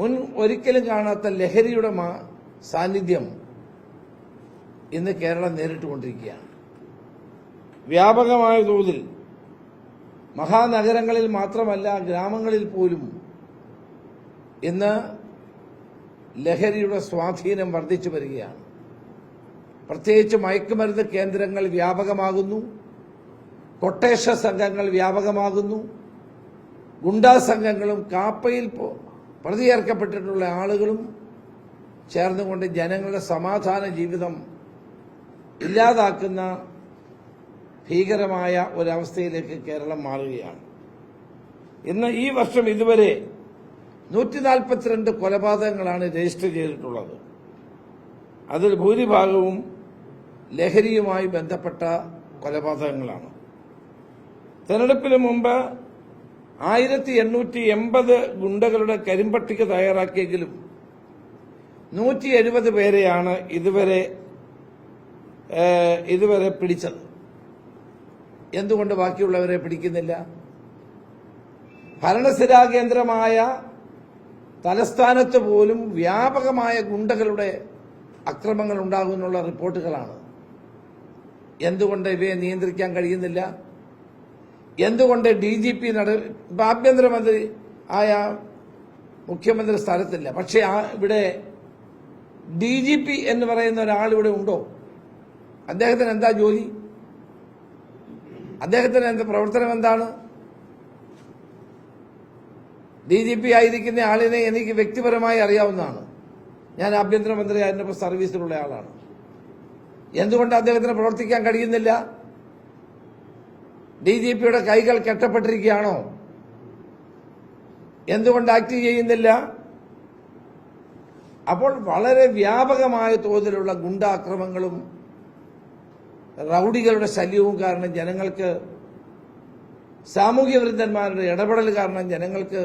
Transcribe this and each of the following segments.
മുൻ ഒരിക്കലും കാണാത്ത ലഹരിയുടെ സാന്നിധ്യം ഇന്ന് കേരളം നേരിട്ടുകൊണ്ടിരിക്കുകയാണ്. വ്യാപകമായ തോതിൽ മഹാനഗരങ്ങളിൽ മാത്രമല്ല ഗ്രാമങ്ങളിൽ പോലും ഇന്ന് ലഹരിയുടെ സ്വാധീനം വർദ്ധിച്ചു വരികയാണ്. പ്രത്യേകിച്ച് മയക്കുമരുന്ന് കേന്ദ്രങ്ങൾ വ്യാപകമാകുന്നു. കൊട്ടേഷ സംഘങ്ങൾ വ്യാപകമാകുന്നു. ഗുണ്ടാ സംഘങ്ങളും കാപ്പയിൽ പോ- പ്രതി ചേർക്കപ്പെട്ടിട്ടുള്ള ആളുകളും ചേർന്നുകൊണ്ട് ജനങ്ങളുടെ സമാധാന ജീവിതം ഇല്ലാതാക്കുന്ന ഭീകരമായ ഒരവസ്ഥയിലേക്ക് കേരളം മാറുകയാണ്. ഇന്ന് ഈ വർഷം ഇതുവരെ നൂറ്റി നാൽപ്പത്തിരണ്ട് കൊലപാതകങ്ങളാണ് രജിസ്റ്റർ ചെയ്തിട്ടുള്ളത്. അതിൽ ഭൂരിഭാഗവും ലഹരിയുമായി ബന്ധപ്പെട്ട കൊലപാതകങ്ങളാണ്. തെരഞ്ഞെടുപ്പിന് മുമ്പ് ആയിരത്തി എണ്ണൂറ്റി എൺപത് ഗുണ്ടകളുടെ കരിമ്പട്ടിക തയ്യാറാക്കിയെങ്കിലും നൂറ്റി എഴുപത് പേരെയാണ് ഇതുവരെ ഇതുവരെ പിടിച്ചത്. എന്തുകൊണ്ട് ബാക്കിയുള്ളവരെ പിടിക്കുന്നില്ല? ഭരണസ്ഥിരാ കേന്ദ്രമായ തലസ്ഥാനത്ത് പോലും വ്യാപകമായ ഗുണ്ടകളുടെ അക്രമങ്ങൾ ഉണ്ടാകുന്നുള്ള റിപ്പോർട്ടുകളാണ്. എന്തുകൊണ്ട് ഇവയെ നിയന്ത്രിക്കാൻ കഴിയുന്നില്ല? എന്തുകൊണ്ട് ഡി ജി പി നട ആഭ്യന്തരമന്ത്രി ആയ മുഖ്യമന്ത്രി സ്ഥലത്തില്ല. പക്ഷെ ആ ഇവിടെ ഡി ജി പി എന്ന് പറയുന്ന ഒരാൾ ഇവിടെ ഉണ്ടോ? അദ്ദേഹത്തിന് എന്താ ജോലി? അദ്ദേഹത്തിന് എന്താ പ്രവർത്തനം എന്താണ്? ഡി ജി പി ആയിരിക്കുന്ന ആളിനെ എനിക്ക് വ്യക്തിപരമായി അറിയാവുന്നതാണ്. ഞാൻ ആഭ്യന്തരമന്ത്രി ആയിരുന്നപ്പോൾ സർവീസിലുള്ള ആളാണ്. എന്തുകൊണ്ട് അദ്ദേഹത്തിന് പ്രവർത്തിക്കാൻ കഴിയുന്നില്ല? ഡി ജി പിയുടെ കൈകൾ കെട്ടപ്പെട്ടിരിക്കുകയാണോ? എന്തുകൊണ്ട് ആക്ട് ചെയ്യുന്നില്ല? അപ്പോൾ വളരെ വ്യാപകമായ തോതിലുള്ള ഗുണ്ടാക്രമങ്ങളും റൌഡികളുടെ ശല്യവും കാരണം ജനങ്ങൾക്ക് സാമൂഹ്യ വിരുദ്ധന്മാരുടെ ഇടപെടൽ കാരണം ജനങ്ങൾക്ക്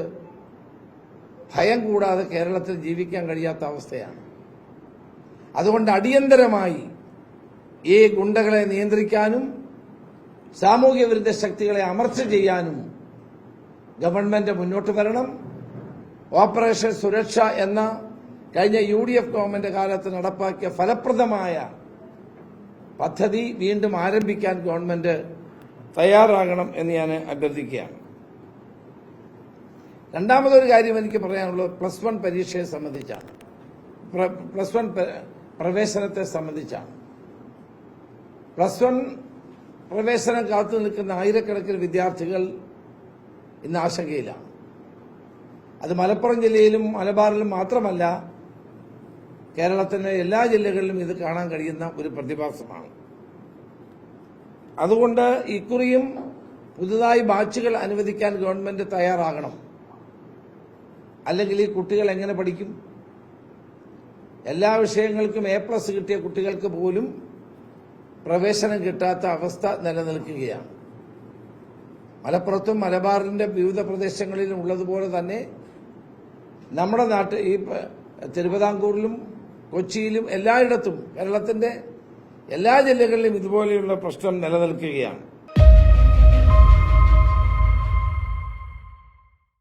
ഭയം കൂടാതെ കേരളത്തിൽ ജീവിക്കാൻ കഴിയാത്ത അവസ്ഥയാണ്. അതുകൊണ്ട് അടിയന്തരമായി ഈ ഗുണ്ടകളെ നിയന്ത്രിക്കാനും സാമൂഹ്യ വിരുദ്ധ ശക്തികളെ അമർച്ച ചെയ്യാനും ഗവൺമെന്റ് മുന്നോട്ട് വരണം. ഓപ്പറേഷൻ സുരക്ഷ എന്ന കഴിഞ്ഞ യു ഡി എഫ് ഗവൺമെന്റ് കാലത്ത് നടപ്പാക്കിയ ഫലപ്രദമായ പദ്ധതി വീണ്ടും ആരംഭിക്കാൻ ഗവൺമെന്റ് തയ്യാറാകണം എന്ന് ഞാൻ അഭ്യർത്ഥിക്കുകയാണ്. രണ്ടാമതൊരു കാര്യം എനിക്ക് പറയാനുള്ളത് പ്ലസ് വൺ പരീക്ഷയെ സംബന്ധിച്ചാണ്. പ്ലസ് വൺ പ്രവേശനത്തെ സംബന്ധിച്ചാണ്. പ്ലസ് വൺ പ്രവേശനം കാത്തു നിൽക്കുന്ന ആയിരക്കണക്കിന് വിദ്യാർത്ഥികൾ ഇന്ന് ആശങ്കയിലാണ് അത് മലപ്പുറം ജില്ലയിലും മലബാറിലും മാത്രമല്ല കേരളത്തിന്റെ എല്ലാ ജില്ലകളിലും ഇത് കാണാൻ കഴിയുന്ന ഒരു പ്രതിഭാസമാണ്. അതുകൊണ്ട് ഇക്കുറിയും പുതുതായി ബാച്ചുകൾ അനുവദിക്കാൻ ഗവൺമെന്റ് തയ്യാറാകണം. അല്ലെങ്കിൽ ഈ കുട്ടികൾ എങ്ങനെ പഠിക്കും? എല്ലാ വിഷയങ്ങൾക്കും എ പ്ലസ് കിട്ടിയ കുട്ടികൾക്ക് പോലും പ്രവേശനം കിട്ടാത്ത അവസ്ഥ നിലനിൽക്കുകയാണ്. മലപ്പുറത്തും മലബാറിന്റെ വിവിധ പ്രദേശങ്ങളിലും ഉള്ളതുപോലെ തന്നെ നമ്മുടെ നാട്ടിൽ ഈ തിരുവിതാംകൂറിലും കൊച്ചിയിലും എല്ലായിടത്തും കേരളത്തിന്റെ എല്ലാ ജില്ലകളിലും ഇതുപോലെയുള്ള പ്രശ്നം നിലനിൽക്കുകയാണ്.